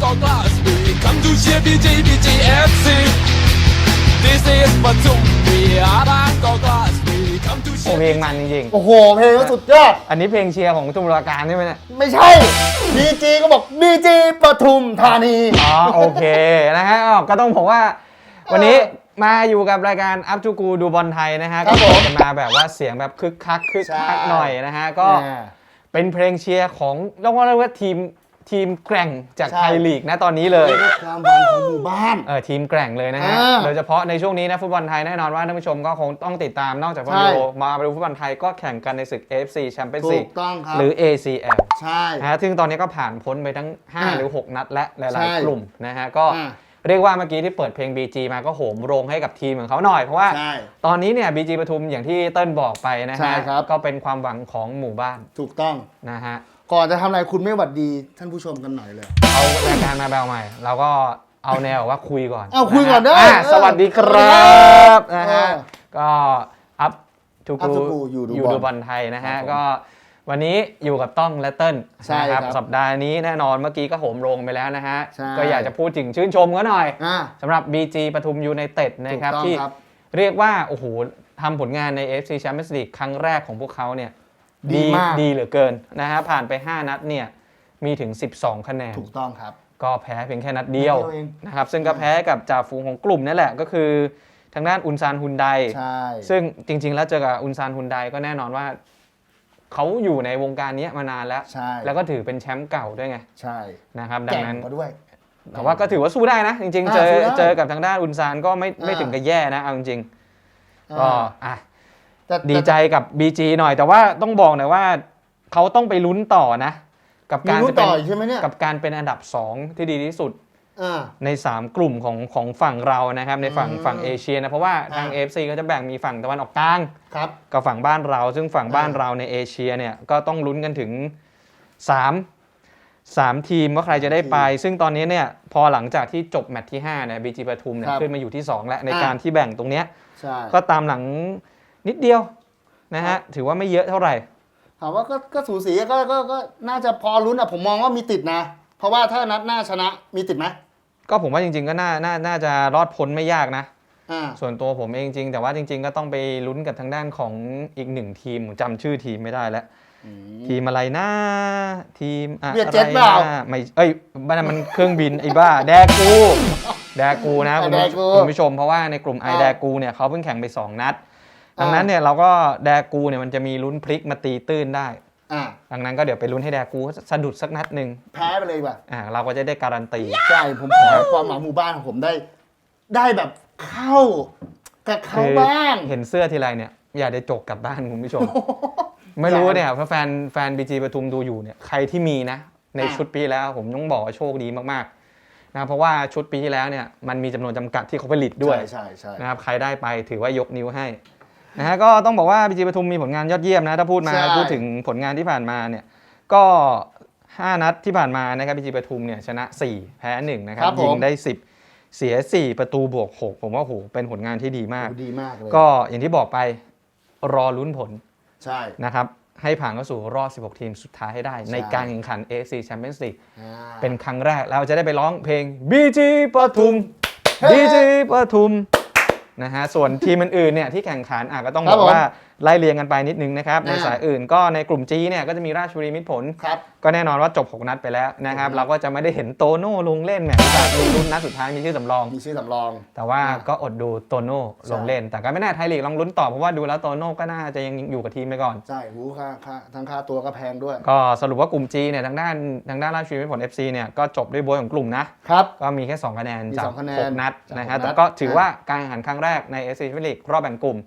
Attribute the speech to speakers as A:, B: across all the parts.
A: got glass. We come to cheer BJBJFC. This is Batum. We are got glass. We come to
B: โอ้
A: cheer
B: เพลงมันจริง
C: โอ้โห เพลงก็สุดยอด
B: ๆ อันนี้เพลงเชียร์ของตุลาการใช่ไหมเนี่ย
C: ไม่ใช่บีจีก็บอกบีจีปทุมธานี
B: อ๋อ โอเค นะฮะอ้าวก็ต้องบอกว่า วันนี้มาอยู่กับรายการอัพทูกูดูบอลไทยนะฮะ
C: ครั
B: ก็
C: บผม
B: จะมาแบบว่าเสียงแบบคึกคักคึกคัก
C: ใช่
B: หน่อยนะฮะ ก็
C: อ่า
B: เป็นเพลงเชียร์ของเรียกว่าเรียกว่าทีม ทีมแกร่งจาก
C: ใช่
B: ไทยลีกนะตอนนี้เลย
C: นี่คือความหวังของหมู่บ้าน
B: เออทีมแกร่งเลยนะฮะ
C: อ่า
B: โดยเฉพาะในช่วงนี้นะฟุตบอลไทยแน่นอนว่าท่านผู้ชมก็คงต้องติดตามนอกจากฟุตบอล
C: ใช่
B: โลมาดูฟุตบอลไทยก็แข่งกันในศึก AFC Champions
C: ถู
B: League
C: กต้องครับ
B: หรือ ACL
C: ใช่
B: นะฮะซึ่งตอนนี้ก็ผ่านพ้นไปทั้ง
C: อ่า
B: 5 หรือ 6 นัดและห
C: ใช่
B: ลายๆกลุ่มนะฮะก็
C: อ่า
B: เรียกว่าเมื่อกี้ที่เปิดเพลง BG มาก็โหมโรงให้กับทีมของเขาหน่อย เพราะว่า
C: ใช่
B: ตอนนี้เนี่ย BG ปทุมอย่างที่เติ้ลบอกไปนะ
C: ใช่
B: ฮะ
C: ครับ
B: ก็เป็นความหวังของหมู่บ้าน
C: ถูกต้อง
B: นะฮะ
C: ก่อนจะทำอะไรคุณไม่หวัดดีท่านผู้ชมกันหน่อยเลย
B: เอารายการมาแบวใหม่ เราก็เอาแนวว่าคุยก่อน
C: เอาคุยก่อนได้ะ
B: ฮะ
C: เออ
B: สวัสดีครับนะฮะ
C: เออ
B: ก็อัพทู
C: Up
B: กู
C: to Go อยู่ดู
B: อยู่
C: บอล
B: ดูบอลไทยนะฮะ
C: ครับผม
B: ก็วันนี้อยู่กับต้องและเติ้ล
C: ใช่
B: นะครับสัปดาห์นี้แน่นอนเมื่อกี้ก็โหมโรงไปแล้วนะฮะ
C: ใช่
B: ก็อยากจะพูดถึงชื่นชมก็หน่อย
C: อ่า
B: สำหรับ BG ปทุมยูไนเต็ดนะครับ
C: ถูกต้อง
B: ที่
C: ครับ
B: เรียกว่า โอ้โหทำผลงานใน FC Champions League ครั้งแรกของพวกเขาเนี่ย
C: ดีมาก
B: ดีเหลือเกินนะฮะผ่านไป 5 นัดเนี่ยมีถึง 12 คะแนน
C: ถูกต้องครับ
B: ก็แพ้เพียงแค่นัดเดียว
C: นัดเดียวเอง
B: นะครับซึ่งก็แพ้กับจ่าฝูงของกลุ่มนั่นแหละก็คือทางด้านอุนซานฮุนได
C: ใช่
B: ซึ่งจริง ๆ แล้วเจอกับอุนซานฮุนไดก็แน่นอนว่าเขาอยู่ในวงการนี้มานานแล้ว
C: ใช่
B: แล้วก็ถือเป็นแชมป์เก่าด้วยไง
C: ใช่
B: นะครับดั
C: แก่
B: ง
C: ง
B: นั้น
C: มาด้วย
B: แต่ว่าก็ถือว่าสู้ได้นะ จริงๆ
C: อ่า
B: เจอ
C: สู้ได้
B: เจอกับทางด้านอุนซานก็ไม่ไม่
C: อ่า
B: ถึงกับแย่นะเอาจริงๆก็
C: อ่า
B: อะ
C: แต่
B: ดีใจกับ BG หน่อย แต่ว่าต้องบอกหน่อยว่าเขาต้องไปลุ้นต่อนะ กับ
C: มี
B: การ
C: รู้
B: จะเป็
C: ต่
B: น
C: ออีกใช่ไหมเนี่ย
B: กับการเป็นอันดับ 2 ที่ดีที่สุด
C: อ่า
B: ใน 3 กลุ่มของของฝั่งเรานะครับ ในฝั่ง
C: อืม
B: ฝั่งเอเชียนะ เพราะว่าทาง
C: อ่า
B: AFC ก็จะแบ่งมีฝั่งตะวันออกกลาง
C: ครับ
B: กับฝั่งบ้านเรา ซึ่งฝั่งบ้าน
C: อ่า
B: เราในเอเชียเนี่ยก็ต้องลุ้นกันถึง 3 3 ทีมว่าใครจะได้ไป ซึ่งตอนนี้เนี่ยพอหลังจากที่จบแมตช์ที่5เนี่ยบีจีปทุมเนี่ยขึ้นมาอยู่ที่ 2 แล้วในการที่แบ่งตรงเนี้ย
C: ใช่
B: ก็ตามหลัง นิดเดียวนะฮะถือว่าไม่เยอะเท่าไหร่
C: ถามว่าก็ก็สูสีก็ก็ก็น่าจะพอลุ้นอะผมมองว่ามีติดนะ เพราะว่าถ้านัดหน้าชนะมีติดไหม
B: ก็ผมว่าจริง ๆ ก็น่าน่าน่าจะรอดพ้นไม่ยากนะ
C: อ่า
B: ส่วนตัวผมเองจริง แต่ว่าจริง ๆ ก็ต้องไปลุ้นกับทางด้านของอีกหนึ่งทีมผมจำชื่อทีมไม่ได้แล้วทีมอะไรนะทีมอะ
C: เวียดเจ็ตเปล่า
B: ไรนะไม่เอ้ยบ้านนนมันเครื่องบินไอ้บ้า แดกู แดกูนะคุณ
C: แด
B: ผู้ช
C: กู
B: มคุณผู้ชมเพราะว่าในกลุ่มไอ
C: อ่า
B: แดกูเนี่ยเขาเพิ่งแข่งไป 2 นัด
C: อ่า
B: ดังนั้นเนี่ยเราก็แดกูเนี่ยมันจะมีลุ้นพลิกมาตีตื้นได้
C: อ่า
B: ดังนั้นก็เดี๋ยวไปลุ้นให้แดกูสะดุดสักนัดหนึ่ง
C: แพ้ไปเลยว่ะ
B: อ่าเราก็จะได้การันตี
C: ใช่ผมขอให้ความหวังหมู่บ้านของผมได้ ได้แบบเข้ากับเขา
B: คือ
C: บ้าง
B: เห็นเสื้อทีไรเนี่ย อย่าได้จกกลับบ้านคุณผู้ชม ไม่รู้เนี่ยเพราะแฟนแฟนบีจีปทุมดูอยู่เนี่ยใครที่มีนะ ใน
C: อะ
B: ชุดปีที่แล้วผมต้องบอกว่าโชคดีมากๆนะเพราะว่าชุดปีที่แล้วเนี่ยมันมีจำนวนจำกัดที่เขาผลิตด้วย
C: ใช่ใช่ใช่
B: นะครับใครได้ไปถือว่ายกนิ้วให้ นะฮะก็ต้องบอกว่าบีจีปทุมมีผลงานยอดเยี่ยมนะถ้าพูดมา
C: ใช่
B: พูดถึงผลงานที่ผ่านมาเนี่ยก็ 5 นัดที่ผ่านมานะครับบีจีปทุมเนี่ยชนะ 4 แพ้ 1 นะครับยิงได้ 10 เสีย 4 ประตูบวก 6 ผมว่าโหเป็นผลงานที่ดีมาก
C: โอ้ดีมากเลย
B: ก็อย่างที่บอกไปรอลุ้นผล
C: ใช่
B: นะครับให้ผ่านเข้าสู่รอบ 16 ทีมสุดท้ายให้ได้ในการแข่งขัน AFC Champions League
C: อ่า
B: เป็นครั้งแรกเราจะได้ไปร้องเพลง BG ปทุม
C: เฮ้
B: BG ปทุม นะฮะส่วนทีมอื่นๆเนี่ยที่แข่งขันอะก็ต้อง
C: ครับ
B: บอกว่า
C: ผม
B: ไล่เรียงกันไปนิดนึงนะครับ ใน
C: อ่า
B: สายอื่นก็ในกลุ่ม G เนี่ยก็จะมีราชบุรีมิตรผล
C: ครับ
B: ก็แน่นอนว่าจบ 6 นัดไปแล้วนะครับ
C: อืม
B: เราก็จะไม่ได้เห็นโตโน่ลงเล่นแมตช์ที่มีรุ่นนัดสุดท้ายมีชื่อสำรอง
C: มีชื่อสำรอง
B: แต่ว่า
C: อ่า
B: ก็อดดูโตโน่ลงเล่น แต่ก็ไม่แน่ไทยลีกลองลุ้นต่อเพราะว่าดูแล้วโตโน่ก็น่าจะยังอยู่กับทีมไปก่อน
C: ใช่หูค่าค่าทั้งค่าตัวก็แพงด้วย
B: ก็สรุปว่ากลุ่ม G เนี่ยทางด้านทางด้านราชบุรีมิตรผล FC เนี่ยก็จบด้วยโบยของกลุ่มนะ
C: ครับ
B: ก็มีแค่2คะแนน
C: มี
B: จาก
C: สองคะแนน
B: 6นัด
C: จาก
B: นะฮะ
C: หกนัด
B: แต่ก็ถือ
C: อ่า
B: ว่าการแข่งขันครั้งแรกใน FC แชมเปี้ยนลีกรอบแบ่งกลุ่ม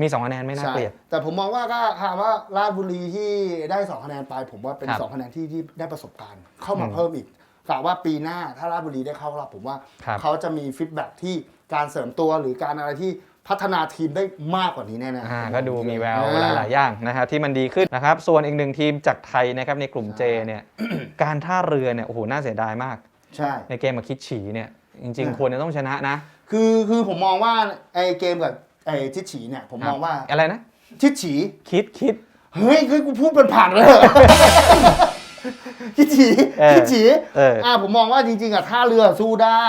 B: มี2คะแนนไม่น่า
C: ใช่
B: เกลียด
C: แต่ผมมองว่าก็ถามว่าราชบุรีที่ได้สองคะแนนไป ผมว่าเป็น
B: ครับ
C: สองคะแนนที่ที่ได้ประสบการณ์ เข้ามา
B: อืม
C: เพิ่มอีกฝากว่าปีหน้าถ้าราชบุรีได้เข้ารอบผมว่า
B: ครับ
C: เขาจะมีฟีดแบ็กที่การเสริมตัวหรือการอะไรที่พัฒนาทีมได้มากกว่านี้แน่ๆ
B: อ่า
C: ผม
B: ก็ดูมีแวว
C: อ่
B: หลายๆอย่างนะครับที่มันดีขึ้นนะครับ ส่วนอีกหนึ่งทีมจากไทยนะครับในกลุ่ม J เนี่ยการท่าเรือเนี่ยโอ้โหน่าเสียดายมาก
C: ใช่
B: ในเกมกับคิดฉีเนี่ยจริง
C: อ่า
B: ๆควรจะต้องชนะนะ
C: คือคือผมมองว่าไอ้เกมกับ ไอ้ทิชฉีเนี่ยผมมองว่า
B: อะไรนะ
C: ทิชฉี
B: คิดคิด
C: เฮ้ยคือกูพูดเป็นผ่านเลยคิดฉี
B: เออ
C: คิดฉี
B: เอออ่
C: อ่าผมมองว่าจริง ๆอะท่าเรือสู้ได้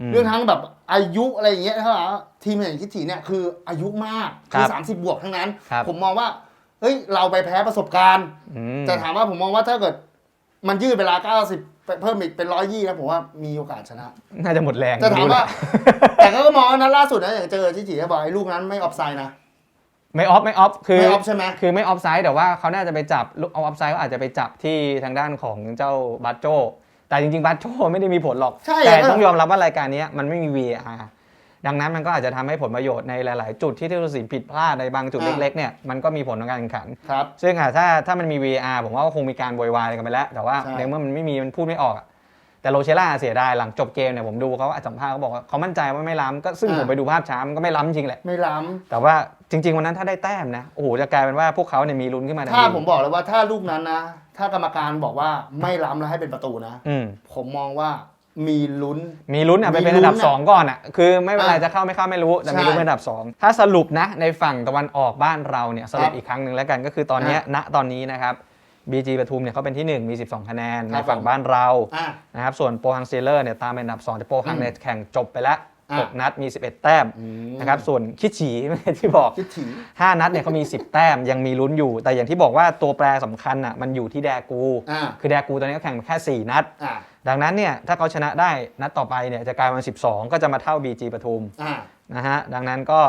B: อืม
C: เรื่องทั้งแบบอายุอะไรอย่างเงี้ยถ้าแบบว่าทีมอย่างคิดฉีเนี่ยคืออายุมากคือ
B: ครับ
C: สามสิบบวกทั้งนั้น
B: ครับ
C: ผมมองว่าเฮ้ยเราไปแพ้ประสบการณ์
B: อืม
C: แต่ถามว่าผมมองว่าถ้าเกิดมันยืดเวลา90ไป เพิ่มอีกเป็นร้อยยี่นะผมว่ามีโอกาสชนะ
B: น่าจะหมดแรง
C: แต่ถามว่า
B: ไรู้แหละ
C: แต่เขาก็มองว่านั้นล่าสุดนะอย่างเจอชิจิก็บอกไอ้ลูกนั้นไม่ออฟไซด์นะ
B: ไม่ออฟไม่ออฟคือ
C: ไม่ออฟใช่ไหม
B: คือไม่ออฟไซด์แต่ว่าเขาน่าจะไปจับลูกเอาออฟไซด์ก็อาจจะไปจับที่ทางด้านของเจ้าบัตโจแต่จริงๆบัตโจไม่ได้มีผลหรอก
C: ใช่
B: แต่
C: ก็
B: ต้องยอมรับว่ารายการนี้มันไม่มี VAR ดังนั้นมันก็อาจจะทำให้ผลประโยชน์ในหลาย ๆ จุดที่ที่ตัดสินผิดพลาดในบางจุด
C: อ่า
B: เล็ก ๆ เนี่ยมันก็มีผลต่อการแข่งขัน
C: ครับ
B: ซึ่งอะถ้าถ้ามันมี VAR ผมว่าก็คงมีการโวยวายกันไปแล้ว แต่ว่า
C: ใช่
B: ในเมื่อมันไม่มีมันพูดไม่ออกอะแต่โรเชล่าเสียดายหลังจบเกมเนี่ยผมดูเขาสัมภาษณ์เขาบอกว่าเขามั่นใจว่าไม่ล้ำก็ซึ่งผมไปดูภาพช้ามันก็ไม่ล้ำจริงแหละ
C: ไม่ล้
B: แต่ว่าจริง ๆ วันนั้นถ้าได้แต้มนะโอ้โหจะกลายเป็นว่าพวกเขาเนี่ยมีลุ้นขึ้นมาทัำน
C: ถ้า
B: ที
C: ผมบอกเลยว่าถ้าลูกนั้นนะ ถ้ากรรมการบอกว่าไม่ล้ำแล้วให้เป็นประตูนะ
B: อืม
C: ผมมองว่า มีลุ้น
B: มีลุ้นอะไปเป็น
C: มีลุ้
B: อั
C: น
B: นดับ
C: อะ
B: สองก่อนอะคือไม่เป็นไร
C: อะ
B: จะเข้าไม่เข้าไม่รู้ แต่มี
C: ใช่
B: ลุ้นเป็นอันดับสองถ้าสรุปนะในฝั่งตะวันออกบ้านเราเนี่ยสรุ
C: ครั
B: ป
C: บ
B: อีกครั้งหนึ่งแล้วกันก็คือตอนเนี้ยณตอนนี้นะครับ BG ปทุมเนี่ยเขาเป็นที่หนึ่งมี 12 คะแนน
C: ค
B: ใน
C: รับ
B: ฝั่งบ้านเรา
C: อะ
B: นะครับส่วนโปรฮังเซเลอร์เนี่ยตามเป็นอันดับ 2 แต่โปรฮัง
C: อืม
B: เนี่ยแข่งจบไปแล้ว
C: อะ
B: 6นัดมี 11 แต้ม
C: อืม
B: นะครับส่วนคิดฉีที่บอก
C: คิดถี
B: 5นัดเนี่ยเขามี 10 แต้มยังมีลุ้นอยู่ แต่อย่างที่บอกว่าตัวแปรสำคัญอะมันอยู่ที่แดกู
C: อะ
B: คือแดกูตอนนี้เขาแข่งแค่ 4 นัด
C: อะ
B: ดังนั้นเนี่ยถ้าเขาชนะได้นัดต่อไปเนี่ยจะกลายเป็น12 ก็จะมาเท่า BG ปทุม
C: อะ
B: นะฮะดังนั้นก็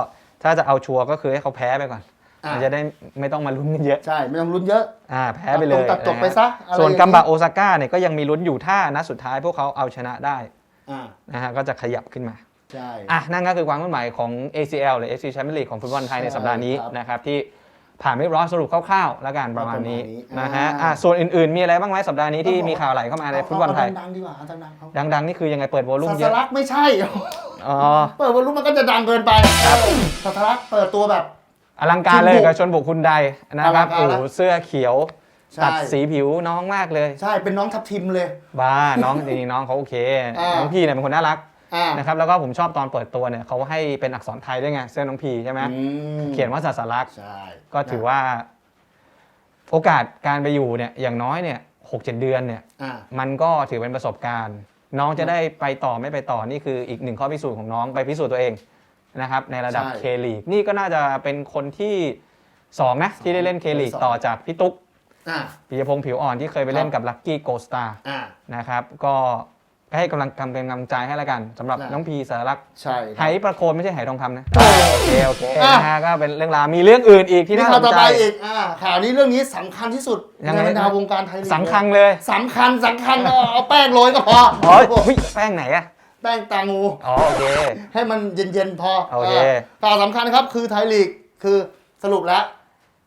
B: ถ้าจะเอาชัวร์ก็คือให้เขาแพ้ไปก่อน
C: อะ
B: มันจะได้ไม่ต้องมาลุ้นกันเยอะ
C: ใช่ ไม่ต้องลุ้นเยอะ
B: อ่าแพ้ไปเลย
C: ตัดจบไป
B: นะฮะ
C: ซะอะไร
B: ส่วน
C: อย่างนี้
B: กัมบะโอซาก้าเนี่ยก็ยังมีลุ้นอยู่ถ้านัดสุดท้ายพวกเขาเอาชนะได้
C: อะ
B: นะฮะก็จะขยับขึ้นมา
C: ใช่
B: อะนั่นก็คือความเคลื่อนไหวของ ACL หรือ AFC Champions League ของฟุตบอลไทยใน
C: ใช่
B: สัปดาห์นี้
C: ครับ
B: นะครับที่ ผ่านเรียบร้อยสรุปคร่าวๆแล้วกันประมาณนี้
C: ประมาณนี้
B: นะฮะ
C: อ่า
B: อะส่วนอื่นๆ มีอะไรบ้างไหมสัปดาห์นี้ที่มีข่าวไหลเข้ามาในฟุตบอลไทย
C: เาดังๆดีกว่าเอาดังๆเขา
B: ดังๆ นี่คือยังไงเปิดโวลุ่ม
C: สั
B: เย
C: ส
B: อะ
C: ลักไม่ใช่
B: อ๋อ
C: เปิดวอลลุ่มมันก็จะดังเกินไปสัสลักเปิดตัวแบบ
B: อลังการเลย
C: ชนบุก
B: กับชนบุกคุณใดนะครับ
C: อลังการ
B: โอ้โหเสื้อเขียว
C: ใช่
B: ตัดสีผิวน้องมากเลย
C: ใช่เป็นน้องทับทิมเลย
B: บ้าน้องจริงๆน้องเขาโอเค
C: อ่า
B: น้องพี่เนี่ยเป็นคนน่ารัก
C: อ่า
B: นะครับแล้วก็ผมชอบตอนเปิดตัวเนี่ยเขาให้เป็นอักษรไทยด้วยไงเสื้อน้องพีใช่ไหม
C: อืม
B: เขียนว่าศาสลักษณ์
C: ใช่
B: ก็ถือว่า โอกาสการไปอยู่เนี่ยอย่างน้อยเนี่ยหกเจ็ดเดือนเนี่ย
C: อ่า
B: มันก็ถือเป็นประสบการณ์ น้องจะได้ไปต่อไม่ไปต่อนี่คืออีกหนึ่งข้อพิสูจน์ของน้องไปพิสูจน์ตัวเองนะครับในระดับ
C: ใช่
B: เคลีกนี่ก็น่าจะเป็นคนที่สองนะที่ได้เล่นเคลีก
C: สอง
B: ต่อจากพี่ตุ๊ก
C: อ่า
B: ปิยพงษ์ผิวอ่อนที่เคยไปเล่นกับลัคกี้โกสตา
C: อ่า
B: นะครับก็ ให้กำลังกำเป็นกำลังใจให้แล้วกันสำหรับ
C: ได้
B: น้องพีสารลักษณ์
C: ใช่
B: ไหประโคนไม่ใช่ไหทองคำนะ
C: โอ้
B: โอเคโอเค
C: อะ
B: นะฮะก็เป็นเรื่องราวมีเรื่องอื่นอีกที่
C: นี่
B: น่า
C: ข่า
B: ส
C: วนต่อ
B: ใจ
C: ไปอีกอ่าข่าวนี้เรื่องนี้สำคัญที่สุด
B: ยังไง
C: ในบรรดาวงการไทยลีก
B: สังคังเลย
C: สำคัญสำคัญเอาเอาแป้งโรยก็พอ
B: อ๋อเฮ้ยแป้งไหนอะ
C: แป้งตางู
B: อ๋อโอเค
C: ให้มันเย็นๆพอ
B: โอเค
C: ข่าวสำคัญครับคือไทยลีกคือสรุปแล้ว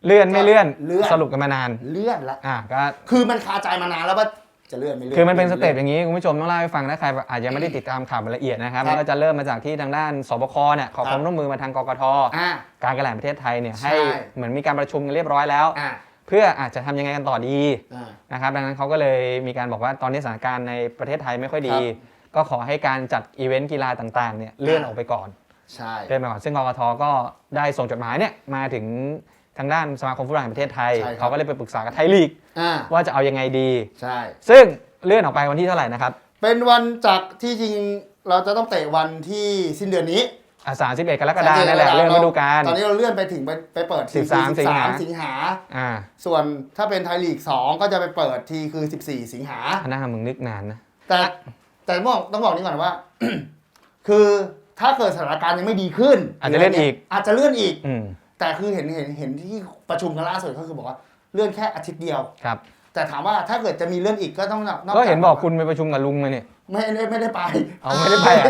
B: เลื่อนไม่เลื่อน
C: เลื่อน
B: สรุปกันมานาน
C: เลื่อนละ
B: อะก็
C: คือมันคาใจมานานแล้วว่า จะเลื่อนไม่เลื่อน
B: คือมันเป็นสเต็ปอ
C: ลื่
B: ย่างนี้คุณผู้ชมต้องเล่าให้ฟังถ้าใครอาจจะไม่ได้ติดตามข่าวรายละเอียดนะครับ
C: ครับ
B: มันก็จะเริ่มมาจากที่ทางด้านสบคเนี่ยขอ
C: ครับ
B: ความร่วมมือมาทางกกท
C: อ่า
B: การกระแหล่งประเทศไทยเนี่ย
C: ใช่
B: ให้เหมือนมีการประชุมกันเรียบร้อยแล้ว
C: อ่า
B: เพื่ออาจจะทำยังไงกันต่อดี
C: อ่า
B: นะครับดังนั้นเขาก็เลยมีการบอกว่าตอนนี้สถานการณ์ในประเทศไทยไม่ค่อยดี
C: ครับ
B: ก็ขอให้การจัดอีเวนต์กีฬาต่างๆเนี่ยเลื่อนออกไปก่อน
C: ใช่
B: เลื่อนไปก่อนซึ่งกกทก็ได้ส่งจดหมายเนี่ยมาถึง ทางด้านสมาคมฟุตบอลแห่งประเทศไทย
C: ใช่ครับ
B: เขาก็เลยไปปรึกษากับไทยลีก
C: อ่า
B: ว่าจะเอายังไงดี
C: ใช่
B: ซึ่งเลื่อนออกไปวันที่เท่าไหร่นะครับ
C: เป็นวันจากที่จริงเราจะต้องเตะวันที่สิ้นเดือนนี้
B: อะ31กรกฎาคมนั่นแหละเลื่อนฤดูกาล
C: ตอนนี้เราเลื่อนไปถึงไปไปเปิดที
B: 13
C: คือ
B: สิงหา
C: 13สิงหา
B: อ่า
C: ส่วนถ้าเป็นไทยลีก 2 ก็จะไปเปิดทีคือ 14 สิงหา
B: อันนั้นมึงนึกนานนะ
C: แต่แต่ต้องบอกต้องบอกนี้ก่อนว่า คือถ้าเกิดสถานการณ์ยังไม่ดีขึ้น
B: อาจจะเลื่อนอีก
C: อาจจะเลื่อนอีก
B: อืม
C: แต่คือเห็นเห็นเห็นที่ประชุมกันล่าสุดก็คือบอกว่าเลื่อนแค่อาทิตย์เดียว
B: ครับ
C: แต่ถามว่าถ้าเกิดจะมีเลื่อนอีกก็ต้องนอก
B: ก็เห็นบอกคุณไปประชุมกับลุงมาเนี่ย
C: ไม่ไม่ไม่ได้ไป
B: เอาไม่ได้ไปอะ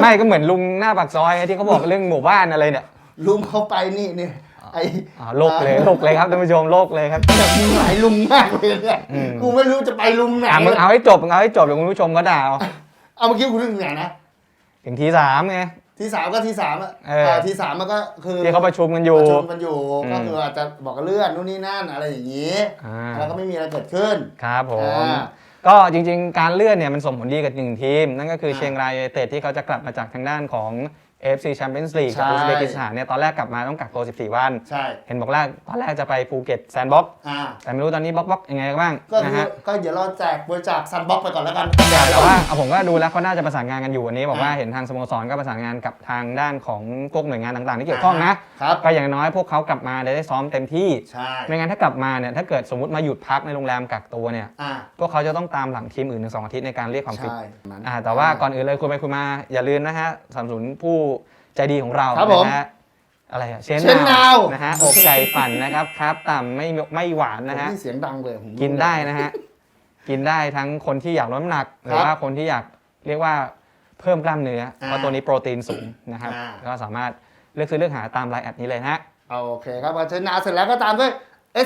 B: ไม่ก็เหมือนลุงหน้าปากซอยไงที่เขาบอกเรื่องหมู่บ้านอะไรเนี่ย
C: ลุงเขาไปนี่นี่ไอ
B: อ๋อโลกเลยโลกเลยครับท่านผู้ชมโลกเลยครับ
C: แบบมีหลายลุงมากเลยเนี่ย
B: อืม
C: กูไม่รู้จะไปลุงไหน
B: อะมึงเอาให้จบมึงเอาให้จบเดี๋ยวคุณผู้ชมก็ด่าเอา
C: เอาเมื่อกี้คุณนึกถึงไหนนะ
B: ถึงทีสามไง
C: ที่สามก็ที่สามอะ
B: เออ
C: เออที่สามมันก็คือ
B: ที่เขาประชุมกันอยู่
C: ประชุมกันอยู่
B: อืม
C: ก็คืออาจจะบอกว่าเลื่อนนู่นนี่นั่นอะไรอย่างนี้
B: อ่า
C: แล้วก็ไม่มีอะไรเกิดขึ้น
B: ครับผม
C: อ่า
B: ก็จริงๆ การเลื่อนเนี่ยมันส่งผลดีกับหนึ่งทีม นั่นก็คือ
C: อ่า
B: เชียงรายยูไนเต็ดที่เขาจะกลับมาจากทางด้านของ AFC Champions League
C: ใช่
B: กับอุซเบกิสถานเนี่ยตอนแรกกลับมาต้องกักตัว 14 วัน
C: ใช่
B: เห็นบอกแรกตอนแรกจะไปภูเก็ตแซนด์บ็อก
C: อ่า
B: แต่ไม่รู้ตอนนี้บล็อกบล็อกยังไงกันบ้าง
C: ก็
B: นะ
C: คือ
B: ฮะ
C: ก็เดี๋ยวเราแจกบริจาคซันบ็อกไปก่อนแล้วกัน
B: แต่ว่าเอาผมก็ดูแล้วเขาน่าจะประสานงานกันอยู่วันนี้บอกว่า
C: อ่า
B: เห็นทางสโมสรก็ประสานงานกับทางด้านของพวกหน่วยงานต่างๆ ที่เกี่ยวข้องนะ
C: ครับ
B: ก็อย่างน้อยพวกเขากลับมาได้ซ้อมเต็มที่
C: ใช่
B: ไม่งั้นถ้ากลับมาเนี่ยถ้าเกิดสมมติมาหยุดพักในโรงแรมกักตัวเนี่ย
C: อ่า
B: พวกเขาจะต้องตามหลังทีมอื่นถึงสองอาทิตย์ในการเรียกความฟิต
C: ใช่นั้น
B: อ่าแต่ว่าก่อนอื่นเลยคุยไปคุยมาอย่าลืมนะฮะสนับสนุนผู้ใจดีของเรา
C: ครับผม
B: นะฮะอะไรอะเชน
C: เชนนาว
B: นะฮะอกไก่ปั่นนะครับครับต่ำไม่ไม่หวานนะฮะ
C: ผมนี่เสียงดังเลยผมรู้
B: กินได้นะฮะ กินได้ทั้งคนที่อยากลดน้ำหนัก หรือว่าคนที่อยากเรียกว่าเพิ่มกล้ามเนื้ออเพราะตัวนี้โปรตีนสูงนะครับ
C: อ่า
B: ก็สามารถเลือกซื้อเลือกหาตามไลน์แอดนี้เลยนะฮะ
C: โอเคครับพอเชนนาวเสร็จแล้วก็ตามด้วย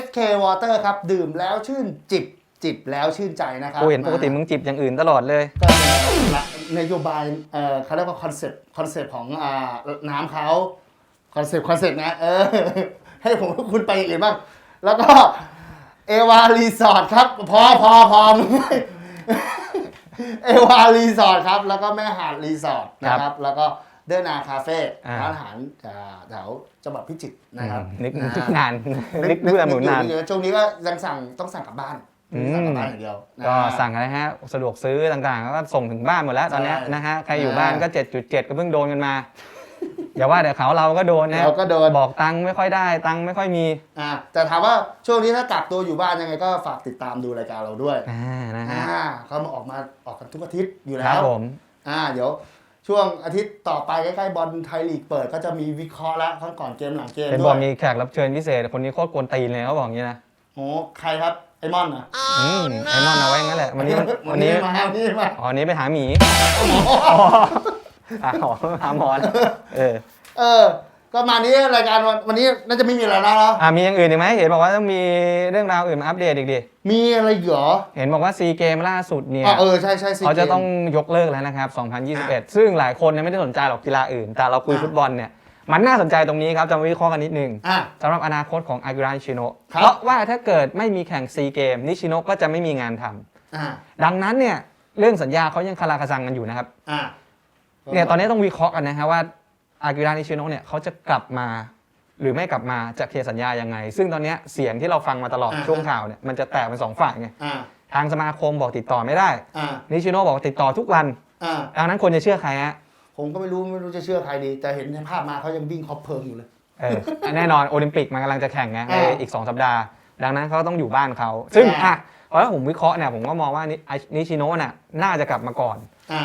C: SK Water ครับ ดื่มแล้วชื่นจิบจิบแล้วชื่นใจนะครับ
B: กูเห็นปกติมึงจิบอย่างอื่นตลอดเลย
C: ก็เป็ นนโยบายเอ่อเขาเรียกว่าคอนเซ็ปต์คอนเซ็ปต์ของอ่าน้ำเขาคอนเซ็ปต์คอนเซ็ปต์นะเออ ให้ผมคุณไปอย่างอื่นบ้างแล้วก็เอวารีสอร์ทครับ พอพอพอมึงเอวารีสอร์ทครับ แล้วก็แม่หาดรีสอร์ทนะครับ แล้วก็เดอนาคาเฟ่
B: อ่า
C: ร้านอาหารอ่าแถวจังหวัดพิจิตรนะครับ
B: นึก
C: อ่า
B: นึกนานนึกนึกแต่หมุนนาน
C: อยู่ช่วงนี้ก็ยังสั่งต้องสั่งกลับบ้าน
B: อืม
C: สั่งกลับบ้านอย่างเดียวนะ
B: ก็สั่งอะไรฮะสะดวกซื้อต่างๆ ก็ส่งถึงบ้านหมดแล้วตอนเนี้ย
C: ใช่
B: นะฮะใครอยู่
C: อ่า
B: บ้านก็ 7.7 ก็เพิ่งโดนกันมา อย่าว่าแต่เขาเราก็โดนนะ
C: เราก็โดน
B: บอกตังค์ไม่ค่อยได้ตังค์ไม่ค่อยมี
C: อ่าแต่ถามว่าช่วงนี้ถ้ากักตัวอยู่บ้านยังไงก็ฝากติดตามดูรายการเราด้วย
B: อ่านะฮะ
C: อ่าเขามาออกมาออกกันทุกอาทิตย์อยู่
B: ค
C: แล้
B: รับ
C: ว
B: ผม
C: อ่าเดี๋ยวช่วงอาทิตย์ต่อไปใกล้ๆบอลไทยลีกเปิดก็จะมีวิเคราะห์แล้วทั้งก่อนเกมหลังเกม
B: เป็น
C: ด้
B: บ
C: ว
B: อก
C: ย
B: มีแขกรับเชิญพิเศษ คนนี้โคตรกวนตีนเลยเขาบอกอย่างนี้นะ
C: โอ้ใครครับ ไอมอนเหรอ
B: อืมไอมอนเอาไว้งั้นแหละ วันนี้มัน
C: วั
B: วันน
C: นี้
B: นี้
C: มาวันนี้มา
B: อ๋อวันนี้ไปหาหมี
C: หมอ
B: อ๋ออะหอหาหมอนเออ
C: เออ ก็มานี้รายการวันวันนี้น่าจะไม่มีอะไรแล้วเนาะ
B: อะมีอย่างอื่นอีกไหมเห็นบอกว่าต้องมีเรื่องราวอื่นมาอัปเดตอีกดิ
C: มีอะไรอีกเหรอ
B: เห็นบอกว่าซีเกมล่าสุดเนี่ย
C: อ๋อเออใช่ใช่สิ
B: เขาจะต้องยกเลิกแล้วนะครับ 2021 ซึ่งหลายคนเนี่ยไม่ได้สนใจหรอกกีฬาอื่น แต่เราคุย
C: อะ
B: ฟุตบอลเนี่ย มันน่าสนใจตรงนี้ครับจะมาวิเคราะห์กันนิดนึง
C: อะ
B: สำหรับอนาคตของอากิระนิชิโนะ
C: ครับ
B: เพราะว่าถ้าเกิดไม่มีแข่งซีเกมนิชิโนะก็จะไม่มีงานทำ
C: อะ
B: ดังนั้นเนี่ยเรื่องสัญญาเขายังคาราคาซังกันอยู่นะครับ
C: อะ
B: เนี่ยตอนนี้ต้องวิเคราะห์กันนะฮะว่าอากิระนิชิโนะเนี่ยเขาจะกลับมา หรือไม่กลับมาจะเคลียร์สัญญายังไง ซึ่งตอนเนี้ยเสียงที่เราฟังมาตลอดช่วงข่าวเนี่ยมันจะแตกเป็นสองฝ่ายไง
C: อะ
B: ทางสมาคมบอกติดต่อไม่ได้
C: อะ
B: นิชิโนะบอกว่าติดต่อทุกวัน
C: อะ
B: ดังนั้นควรจะเชื่อใครฮะ
C: ผมก็ไม่รู้ไม่รู้จะเชื่อใครดี แต่เห็นในภาพมาเขายังวิ่งคอปเพลิงอยู่เลย
B: เออแน่นอนโอลิมปิกมันกำลังจะแข่งไงใน
C: อ่า
B: อีก 2 สัปดาห์ ดังนั้นเขาต้องอยู่บ้านเขาซึ่ง
C: อ่า
B: อะเพราะว่าผมวิเคราะห์เนี่ยผมก็มองว่านินิชิโนะน่ะน่าจะกลับมาก่อน
C: อะ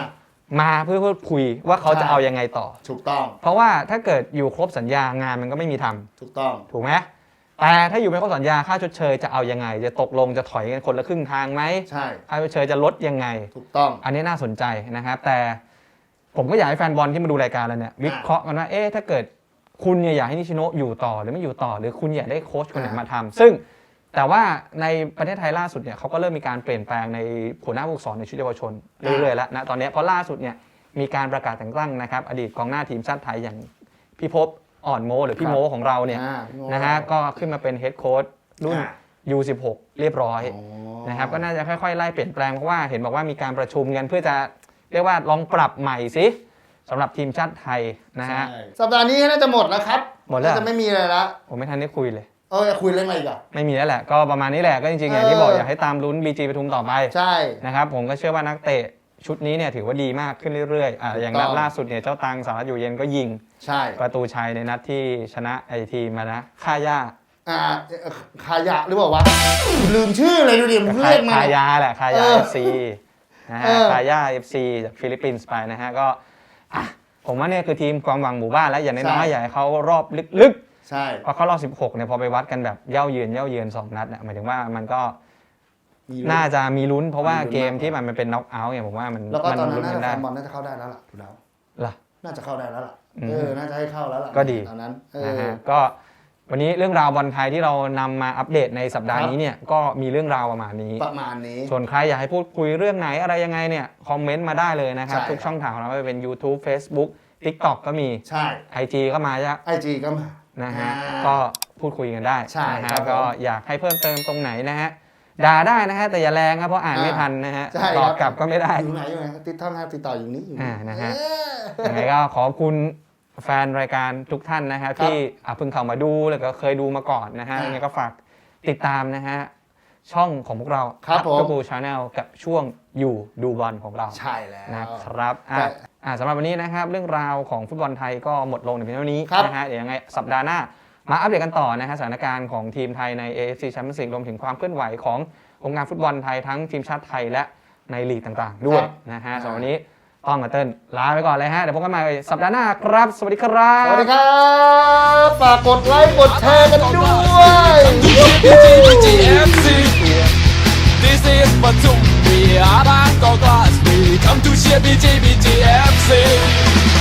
B: มาเพื่อพูดคุยว่าเขา
C: ใช่
B: จะเอายังไงต่อ
C: ถูกต้อง
B: เพราะว่าถ้าเกิดอยู่ครบสัญญางานมันก็ไม่มีทำ
C: ถูกต้อง
B: ถูกไหมแต่ถ้าอยู่ไม่ครบสัญญาค่าชดเชยจะเอายังไง จะตกลงจะถอยกันคนละครึ่งทางไหม
C: ใช่
B: ค่าชดเชยจะลดยังไง
C: ถูกต้อง
B: อันนี้น่าสนใจนะครับ แต่ ผมก็อยากให้แฟนบอลที่มาดูรายการเราเนี่ยวิเคราะห์กันว่าเอ๊ะถ้าเกิดคุณเนี่ยอยากให้นิชิโนะอยู่ต่อหรือไม่อยู่ต่อ หรือคุณอยากได้โค้ชคนไหน
C: อ่าม
B: มาทำซึ่งแต่ว่าในประเทศไทยล่าสุดเนี่ยเขาก็เริ่มมีการเปลี่ยนแปลงในหัวหน้าผู้ฝึกสอนในชุดเยาวชนเรื่อยๆแล้วนะตอนนี้เพราะล่าสุดเนี่ยมีการประกาศแต่งตั้งนะครับอดีตกองหน้าทีมชาติไทยอย่างพี่ภพอ่อนโม หรือพี่โมของเราเนี่ย
C: อ่าพี่โม
B: นะฮะก็ขึ้นมาเป็นเฮดโค้ชรุ่น
C: อ่า
B: U16 เรียบร้อย
C: อ๋อ
B: นะครับก็น่าจะค่อยๆ ไล่เปลี่ยนแปลงเพราะว่าเห็นบอกว่ามีการประชุมกันเพื่อจะ เรียกว่าลองปรับใหม่สิสำหรับทีมชาติไทยนะฮะ
C: ใช่สัปดาห์นี้น่าจะหมดแล้วครับ
B: หมดแล้ว
C: น่าจะไม่มีอะไรละ
B: ผมไม่ทันได้คุยเลย
C: เออจะคุยเรื่องอะไรอีกอะ
B: ไม่มีแล้วแหละ ก็ประมาณนี้แหละ ก็จริงๆอย่างที่
C: เออ
B: บอกอยากให้ตามลุ้น BG ปทุมต่อไป
C: ใช่
B: นะครับผมก็เชื่อว่านักเตะชุดนี้เนี่ยถือว่าดีมากขึ้นเรื่อยๆอ่าอย่างนัด
C: ถูกต้อง
B: ล่าสุดเนี่ยเจ้าตังสารัตอยู่เย็นก็ยิง
C: ใช่
B: ประตูชัยในนัดที่ชนะไอทีมมานะค่าย่า
C: อ่าเอ่อขายะหรือเปล่าวะลืมชื่อเลยดูดิมัน
B: คา
C: เรียกมา
B: คายาแหละคายา
C: เออ
B: FC นะฮะ
C: เออ
B: คายา FC จากฟิลิปปินส์ไปนะฮะก็อะผมว่าเนี่ยคือทีมความหวังหมู่บ้านแล้วอย่างน้อยๆอยากให้เขารอบลึกๆ
C: ใช่
B: พอเข้ารอบ 16 เนี่ยพอไปวัดกันแบบเย่าเยือนเย่าเยือน2นัดเนี่ยหมายถึงว่ามันก็
C: มี
B: น่าจะมีลุ้น เพราะว่า
C: มีลุ้น
B: เกม
C: มาก
B: ที่มันเป็นน็อกเอาท์เนี่ยผมว่ามัน
C: แล้วก็
B: มั
C: ตอนนั้น
B: ลุ้น
C: น่า
B: กั
C: จะ
B: น
C: แฟ
B: ได้
C: นบอลน่าจะเข้าได้แล้วล่ะถูกแล้ว
B: ล่ะ
C: น่าจะเข้าได้แล้วล่ะ
B: อืม
C: เออ น่าจะให้เข้าแล้วล่ะ
B: ก็ดี
C: ตอนนั้น เอ
B: นะ
C: อ
B: ฮะก็ วันนี้เรื่องราวบอลไทยที่เรานำมาอัปเดตในสัปดาห์
C: ครับ
B: นี้เนี่ยก็มีเรื่องราวประมาณนี้
C: ประมาณนี้
B: ส่วนใครอยากให้พูดคุยเรื่องไหนอะไรยังไงเนี่ยคอมเมนต์มาได้เลยนะครับ
C: ใช่
B: ทุกช่องทางของเราไม่ว่าจะเป็น YouTube Facebook TikTok ก็มี
C: ใช่
B: IG ก็มาจ้ะ
C: ไอจีก็มา
B: นะฮะ
C: อ่า
B: ก็พูดคุยกันได้
C: ใช่
B: นะ
C: ครั
B: ฮะ
C: บผม
B: ก็อยากให้เพิ่มเติมตรงไหนนะฮะด่าได้นะฮะแต่อย่าแรงครับเพราะอ่าน
C: อ่า
B: ไม่ทันนะฮะ
C: ใช่
B: ตอบ
C: ครับ
B: กลับก็ไม่ได้
C: อยู่ไหนอยู่ไหนติดท่องทางติดต่ออยู่นี้อยู่
B: อ่านะฮะ
C: เออ
B: ยังไงก็ขอบคุณ แฟนรายการทุกท่านนะฮะที่อะเพิ่งเข้ามาดูแล้วก็เคยดูมาก่อนนะฮะ
C: อ่า
B: ยังไงก็ฝากติดตามนะฮะช่องของพวกเรา
C: ครับผม
B: กระปูชาแนลกับช่วงอยู่ดูบอลของเรา
C: ใช่แล้ว
B: นะครับอะ
C: แต่
B: อะสำหรับวันนี้นะครับ เรื่องราวของฟุตบอลไทยก็หมดลงในเพียงเท่านี้
C: ครับ
B: นะฮะเดี๋ยวยังไงสัปดาห์หน้า มาอัปเดตกันต่อนะฮะสถานการณ์ของทีมไทยใน AFC Champions League รวมถึงความเคลื่อนไหวของวงการฟุตบอลไทยทั้งทีมชาติไทยและในลีกต่างๆ ด้วย
C: ครับ
B: นะฮะ
C: อ่า
B: สำหรับวันนี้ ต้องกับเติ้ลลาไปก่อนเลยฮะ เดี๋ยวพบกันใหม่สัปดาห์หน้าครับ สวัสดีครับ
C: สวัสดีครับฝากกดไลค์ กดแชร์กันด้วย
A: BJBJFC This is Batum We are Bangkok Glass We come to cheer BJBJFC Oh